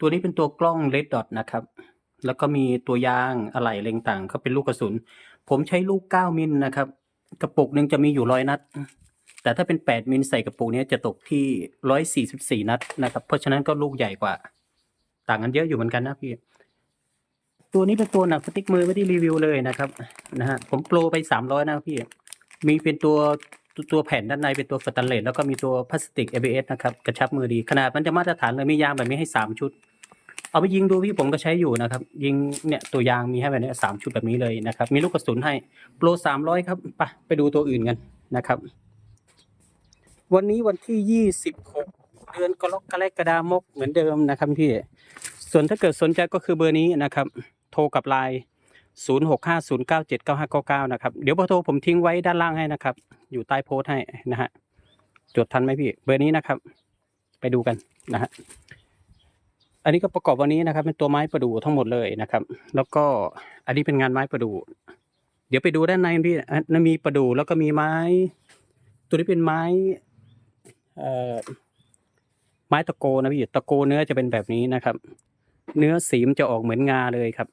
ตัวนี้เป็นตัวกล้องเลดดอทนะครับ แล้วก็มีตัวยางอะไหล่เร่งต่างก็เป็นลูกกระสุน ผมใช้ลูก 9 มิลนะครับ กระปุกหนึ่งจะมีอยู่ร้อยนัด แต่ถ้าเป็น 8 มิลใส่กระปุกนี้จะตกที่ 144 นัดนะครับ เพราะฉะนั้นก็ลูกใหญ่กว่า ต่างกันเยอะอยู่เหมือนกันนะพี่ ตัวนี้เป็นตัวหนักสติ๊กมือไม่ได้รีวิวเลยนะครับนะฮะผมโปรไป 300 นะพี่ มีเป็นตัวตัวตัวแผ่นด้านในเป็นตัวสแตนเลสแล้วก็มีตัวพลาสติก ABS นะครับ กระชับมือดี ขนาดมันจะมาตรฐานเลยมียางแบบนี้ให้ 3 ชุด เอาไปยิงดูพี่ผมก็ใช้อยู่นะครับ ยิงเนี่ยตัวยางมีให้แบบนี้สามชุดแบบนี้เลยนะครับ มีลูกกระสุนให้โปรสามร้อยครับไปไปดูตัวอื่นกันนะครับ วันนี้วันที่ยี่สิบหกเดือนกรกฎาคมเหมือนเดิมนะครับพี่ ส่วนถ้าเกิดสนใจก็คือเบอร์นี้นะครับ โทรกับไลน์ศูนย์หกห้าศูนย์เก้าเจ็ดเก้าห้าเก้าเก้านะครับ เดี๋ยวเบอโทรผมทิ้งไว้ด้านล่างให้นะครับ อยู่ใต้โพสต์ให้นะฮะ จดทันไหมพี่ เบอร์นี้นะครับ ไปดูกันนะฮะ อันนี้ก็ประกอบวันนี้นะครับ เป็นตัวไม้ประดู่ทั้งหมดเลยนะครับ แล้วก็อันนี้เป็นงานไม้ประดู่เดี๋ยวไปดูด้านในพี่อันนั้มีประดู่แล้วก็มีไม้ ตัวนี้เป็นไม้เอ่อไม้ตะโกนะพี่ตะโกเนื้อจะเป็นแบบนี้นะครับ เนื้อสีมจะออกเหมือนงาเลยครับ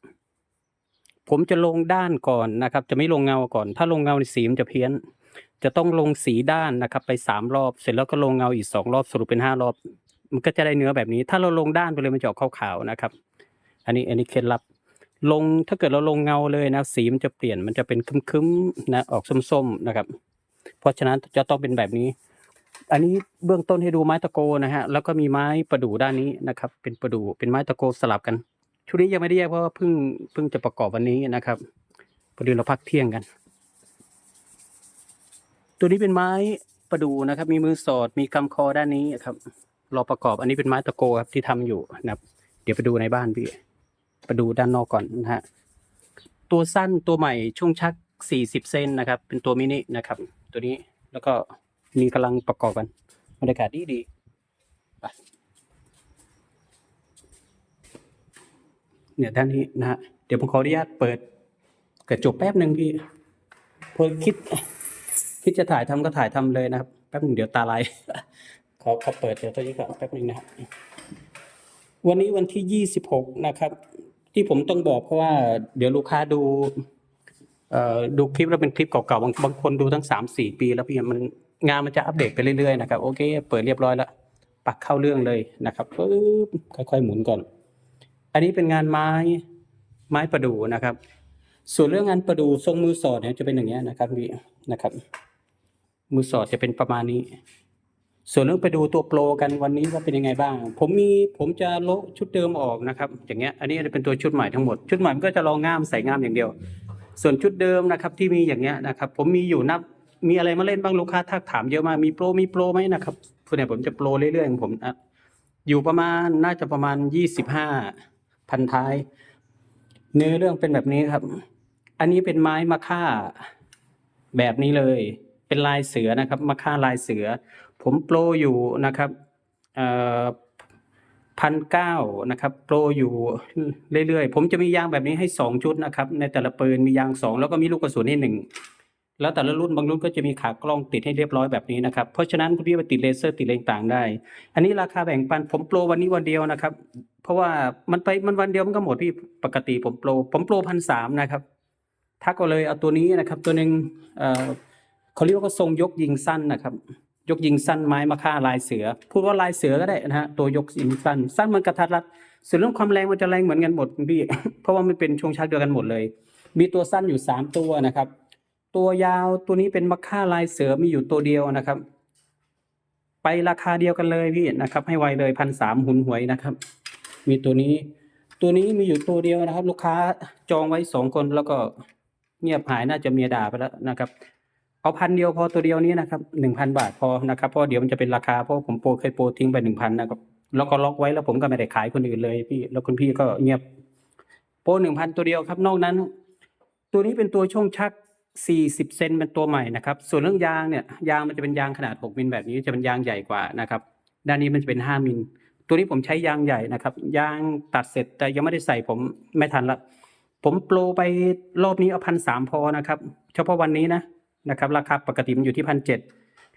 ผมจะลงด้านก่อนนะครับ จะไม่ลงเงาก่อน ถ้าลงเงาในสีมจะเพี้ยน จะต้องลงสีด้านนะครับ ไปสามรอบ เสร็จแล้วก็ลงเงาอีกสองรอบสรุปเป็นห้ารอบ มันก็จะได้เนื้อแบบนี้ ถ้าเราลงด้านไปเลยมันจะออกขาวๆนะครับ อันนี้อันนี้เคล็ดลับลงถ้าเกิดเราลงเงาเลยนะสีมันจะเปลี่ยนมันจะเป็นคึ้มๆนะออกส้มๆนะครับ เพราะฉะนั้นจะต้องเป็นแบบนี้ อันนี้เบื้องต้นให้ดูไม้ตะโกนะฮะแล้วก็มีไม้ประดู่ด้านนี้นะครับ เป็นประดู่เป็นไม้ตะโกสลับกัน ชุดนี้ยังไม่ได้แยกเพราะว่าเพิ่งเพิ่งจะประกอบวันนี้นะครับพอดีเราพักเที่ยงกัน ตัวนี้เป็นไม้ประดู่นะครับ มีมือสอดมีกำคอด้านนี้ครับ รอประกอบอันนี้เป็นไม้ตะโกครับที่ทำอยู่นะครับ เดี๋ยวไปดูในบ้านพี่ไปดูด้านนอกก่อนนะฮะตัวสั้นตัวใหม่ช่วงชัก 40 เซนนะครับ เป็นตัวมินินะครับ ตัวนี้แล้วก็มีกำลังประกอบกันบรรยากาศดีดีเนี่ยด้านนี้นะฮะเดี๋ยวผมขออนุญาตเปิดกระจกแป๊บหนึ่งพี่พอคิด คิดจะถ่ายทำก็ถ่ายทำเลยนะครับ แป๊บหนึ่งเดี๋ยวตาลาย อขอเปิดเดี๋ยวตัวนี้ก่อนแป๊บหนึงนะครับวันนี้วันที่ยี่สิบหกนะครับ ที่ผมต้องบอกเพราะว่า เดี๋ยวลูกค้าดูดูคลิปแล้วเป็นคลิปเก่าๆบางบางคนดูทั้งสามสี่ปี แล้วพี่มันงานมันจะอัปเดตไปเรื่อยๆนะครับโอเค เปิดเรียบร้อยแล้วปักเข้าเรื่องเลยนะครับปึ๊บค่อยๆหมุนก่อน อันนี้เป็นงานไม้ไม้ประดู่นะครับ ส่วนเรื่องงานประดู่ทรงมือสอดเนี่ยจะเป็นอย่างเงี้ยนะครับพี่นะครับ มือสอดจะเป็นประมาณนี้ ส่วนเรื่องไปดูตัวโปรกันวันนี้ว่าเป็นยังไงบ้าง ผมมีผมจะโละชุดเดิมออกนะครับ อย่างเงี้ย อันนี้จะเป็นตัวชุดใหม่ทั้งหมด ชุดใหม่มันก็จะรองง่ามใส่ง่ามอย่างเดียว ส่วนชุดเดิมนะครับที่มีอย่างเงี้ยนะครับผมมีอยู่นับมีอะไรมาเล่นบ้างลูกค้าทักถามเยอะมากมีโปรมีโปรไหมนะครับส่วนใหญ่ผมจะโปรเรื่อยๆของผมนะอยู่ประมาณน่าจะประมาณยี่สิบห้าพันท้าย เนื้อเรื่องเป็นแบบนี้ครับ อันนี้เป็นไม้มะค่าแบบนี้เลย เป็นลายเสือนะครับมะค่าลายเสือ ผมโปรอยู่นะครับพันเก้านะครับโปรอยู่เรื่อยๆ ผมจะมียางแบบนี้ให้สองชุดนะครับ ในแต่ละปืนมียางสองแล้วก็มีลูกกระสุนให้หนึ่งแล้วแต่ละรุ่นบางรุ่นก็จะมีขากล้องติดให้เรียบร้อยแบบนี้นะครับ เพราะฉะนั้นคุณพี่ไปติดเลเซอร์ติดอะไรต่างได้ อันนี้ราคาแบ่งปันผมโปรวันนี้วันเดียวนะครับ เพราะว่ามันไปมันวันเดียวมันก็หมดพี่ปกติผมโปรผมโปรพันสามนะครับทักก็เลยเอาตัวนี้นะครับ ตัวหนึ่งเอ่อ เขาเรียกว่าทรงยกยิงสั้นนะครับ ยกยิงสั้นไม้มะค่าลายเสือ พูดว่าลายเสือก็ได้นะฮะตัวยกยิงสั้น สั้นเหมันกระทัดรัดส่วนเรื่องความแรงมันจะแรงเหมือนกันหมดพี่ เพราะว่ามันเป็นช่วงชักเดียวกันหมดเลย มีตัวสั้นอยู่สามตัวนะครับ ตัวยาวตัวนี้เป็นมะค่าลายเสือมีอยู่ตัวเดียวนะครับ ไปราคาเดียวกันเลยพี่นะครับ ให้ไวเลยพันสามหุนหวยนะครับ มีตัวนี้ ตัวนี้มีอยู่ตัวเดียวนะครับ ลูกค้าจองไว้สองคนแล้วก็เงียบหายน่าจะเมียด่าไปแล้วนะครับ เอาพันเดียวพอตัวเดียวนี้นะครับหนึ่งพันบาทพอนะครับเพราะเดี๋ยวมันจะเป็นราคาเพราะผมโปรเคยโปรทิ้งไปหนึ่งพันนะครับแล้วก็ล็อกไว้แล้วผมก็ไม่ได้ขายคนอื่นเลยพี่แล้วคุณพี่ก็เงียบ โปรหนึ่งพันตัวเดียวครับ นอกนั้น ตัวนี้เป็นตัวช่วงชัก40เซนเป็นตัวใหม่นะครับ ส่วนเรื่องยางเนี่ยยางมันจะเป็นยางขนาด6มิลแบบนี้จะเป็นยางใหญ่กว่านะครับ ด้านนี้มันจะเป็น5มิลตัวนี้ผมใช้ยางใหญ่นะครับ ยางตัดเสร็จแต่ยังไม่ได้ใส่ผมไม่ทันละผมโปรไปรอบนี้เอาพันสามพอนะครับ เฉพาะวันนี้นะ นะครับราคาปกติมันอยู่ที่พันเจ็ด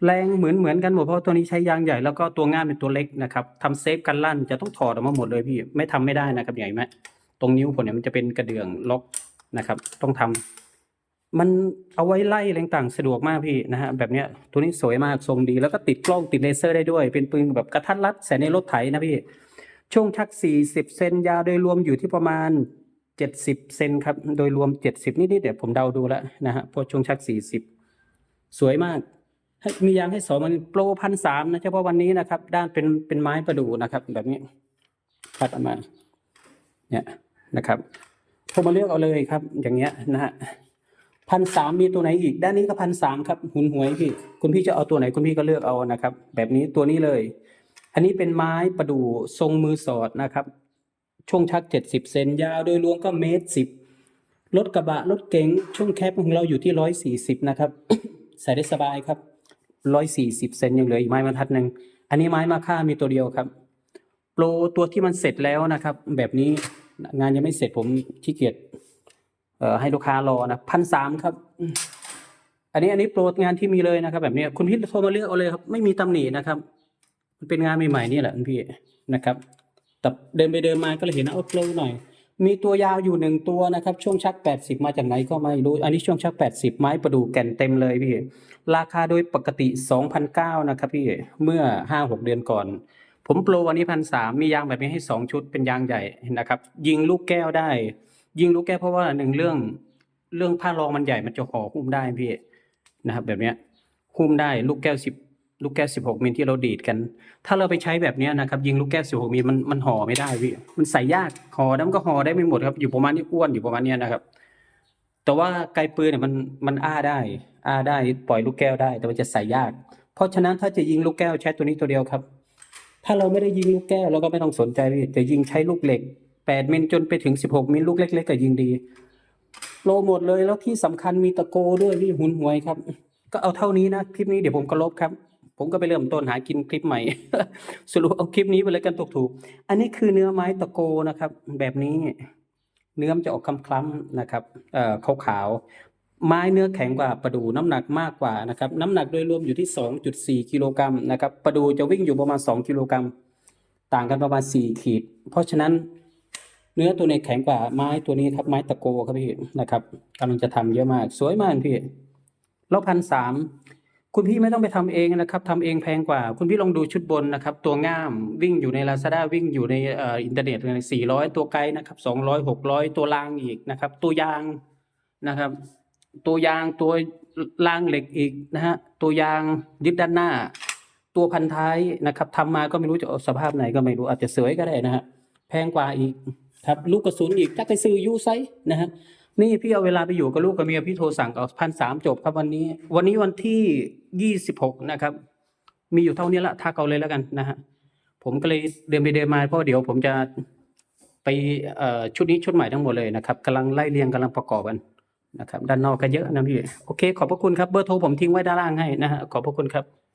แรงเหมือนเหมือนกันหมดเพราะตัวนี้ใช้ยางใหญ่แล้วก็ตัวง่ามเป็นตัวเล็กนะครับทำเซฟกันลั่นจะต้องถอดออกมาหมดเลยพี่ไม่ทำไม่ได้นะครับใหญ่ไหมตรงนิ้วผมเนี่ยมันจะเป็นกระเดื่องล็อกนะครับ ต้องทำมันเอาไว้ไล่อะไรต่างสะดวกมากพี่นะฮะแบบเนี้ยตัวนี้สวยมากทรงดีแล้วก็ติดกล้องติดเลเซอร์ได้ด้วย เป็นปืนแบบกระทัดรัดใส่ในรถไถนะพี่ช่วงชัก 40 เซนยาวโดยรวมอยู่ที่ประมาณ 70 เซนครับ โดยรวม 70 นิดๆเดี๋ยวผมเดาดูแล้วนะฮะพราะช่วงชัก 40 สวยมาก มียางให้สองมันโปรพันสามนะเฉพาะวันนี้นะครับ ด้านเป็นเป็นไม้ประดู่นะครับ แบบนี้คัดออกมา เนี่ยนะครับโทรมาเลือกเอาเลยครับ อย่างเงี้ยนะฮะพันสามมีตัวไหนอีก ด้านนี้ก็พันสามครับ หุนหวยพี่ คุณพี่จะเอาตัวไหนคุณพี่ก็เลือกเอานะครับ แบบนี้ตัวนี้เลย อันนี้เป็นไม้ประดู่ทรงมือสอดนะครับ ช่วงชักเจ็ดสิบเซนยาวโดยรวมก็เมตรสิบรถกระบะรถเก๋งช่วงแคปของเราอยู่ที่ร้อยสี่สิบนะครับ ใส่ได้สบายครับร้อยสี่สิบเซนยังเหลืออีกไม้บรรทัดหนึ่งอันนี้ไม้มาค่ามีตัวเดียวครับ โปรตัวที่มันเสร็จแล้วนะครับ แบบนี้งานยังไม่เสร็จผมขี้เกียจให้ลูกค้ารอนะพันสามครับ อันนี้อันนี้โปรงานที่มีเลยนะครับ แบบนี้คุณพี่โทรมาเลือกเอาเลยครับ ไม่มีตำหนินะครับ มันเป็นงานใหม่ๆนี่แหละคุณพี่นะครับ แต่เดินไปเดินมาก็เลยเห็นนะเอาโปรหน่อย มีตัวยาวอยู่หนึ่งตัวนะครับ ช่วงชัก 80 มาจากไหนก็ไม่รู้ อันนี้ช่วงชัก 80 ไม้ประดู่แก่นเต็มเลยพี่ ราคาโดยปกติ 2,009นะครับพี่ เมื่อ 5-6 เดือนก่อน ผมโปรวันนี้พันสามมียางแบบนี้ให้ 2 ชุดเป็นยางใหญ่นะครับ ยิงลูกแก้วได้ ยิงลูกแก้วเพราะว่าหนึ่งเรื่องเรื่องผ้ารองมันใหญ่มันจะห่อหุ้มได้พี่นะครับ แบบนี้หุ้มได้ลูกแก้วสิบ ลูกแก้วสิบหกมิลที่เราดีดกัน ถ้าเราไปใช้แบบนี้นะครับ ยิงลูกแก้วสิบหกมิลมันมันห่อไม่ได้พี่มันใส่ยากห่อแล้วมันก็ห่อได้ไม่หมดครับ อยู่ประมาณนี้อ้วนอยู่ประมาณนี้นะครับ แต่ว่าไกลปืนเนี่ยมันมันอ้าได้ อ้าได้ปล่อยลูกแก้วได้ แต่มันจะใส่ยาก เพราะฉะนั้นถ้าจะยิงลูกแก้วใช้ตัวนี้ตัวเดียวครับ ถ้าเราไม่ได้ยิงลูกแก้วเราก็ไม่ต้องสนใจพี่แต่ยิงใช้ลูกเหล็กแปดมิลจนไปถึงสิบหกมิลลูกเล็กๆก็ยิงดีโปรหมดเลยแล้วที่สำคัญมีตะโกด้วยพี่หุนหวยครับ ก็เอาเท่านี้นะคลิปนี้เดี๋ยวผมก็ลบครับ ผมก็ไปเริ่มต้นหากินคลิปใหม่ สรุปเอาคลิปนี้ไปเลยกันถูกๆอันนี้คือเนื้อไม้ตะโกนะครับ แบบนี้เนื้อมันจะออกคล้ำๆนะครับเอ่อขาวๆไม้เนื้อแข็งกว่าประดูน้ำหนักมากกว่านะครับน้ำหนักโดยรวมอยู่ที่ 2.4 กิโลกรัมนะครับประดูจะวิ่งอยู่ประมาณ 2 กิโลกรัมต่างกันประมาณ 4 ขีด เพราะฉะนั้นเนื้อตัวนี้แข็งกว่าไม้ตัวนี้ครับไม้ตะโกครับพี่นะครับกำลังจะทำเยอะมาก สวยมากพี่แล้วพันสาม คุณพี่ไม่ต้องไปทำเองนะครับทำเองแพงกว่า คุณพี่ลองดูชุดบนนะครับ ตัวง่ามวิ่งอยู่ใน Lazada วิ่งอยู่ในเอ่ออินเทอร์เน็ตใน400ตัวไกด์นะครับ200 600ตัวรางอีกนะครับ ตัวยางนะครับ ตัวยางตัวรางเหล็กอีกนะฮะตัวยางยึดด้านหน้า ตัวพันท้ายนะครับทำมาก็ไม่รู้จะสภาพไหนก็ไม่รู้อาจจะสวยก็ได้นะฮะแพงกว่าอีกครับลูกกระสุนอีกจักไปซื้อยูไซนะฮะ นี่พี่เอาเวลาไปอยู่กับลูกกับเมียพี่โทรสั่งเอาพันสามจบครับวันนี้ วันนี้วันที่ยี่สิบหกนะครับ มีอยู่เท่านี้ละทักเอาเลยแล้วกันนะฮะผมก็เลยเดินไปเดินมาเพราะเดี๋ยวผมจะไปชุดนี้ชุดใหม่ทั้งหมดเลยนะครับกำลังไล่เรียงกำลังประกอบกันนะครับ ด้านนอกก็เยอะนะพี่ โอเค ขอบพระคุณครับ เบอร์โทรผมทิ้งไว้ด้านล่างให้นะฮะขอบพระคุณครับ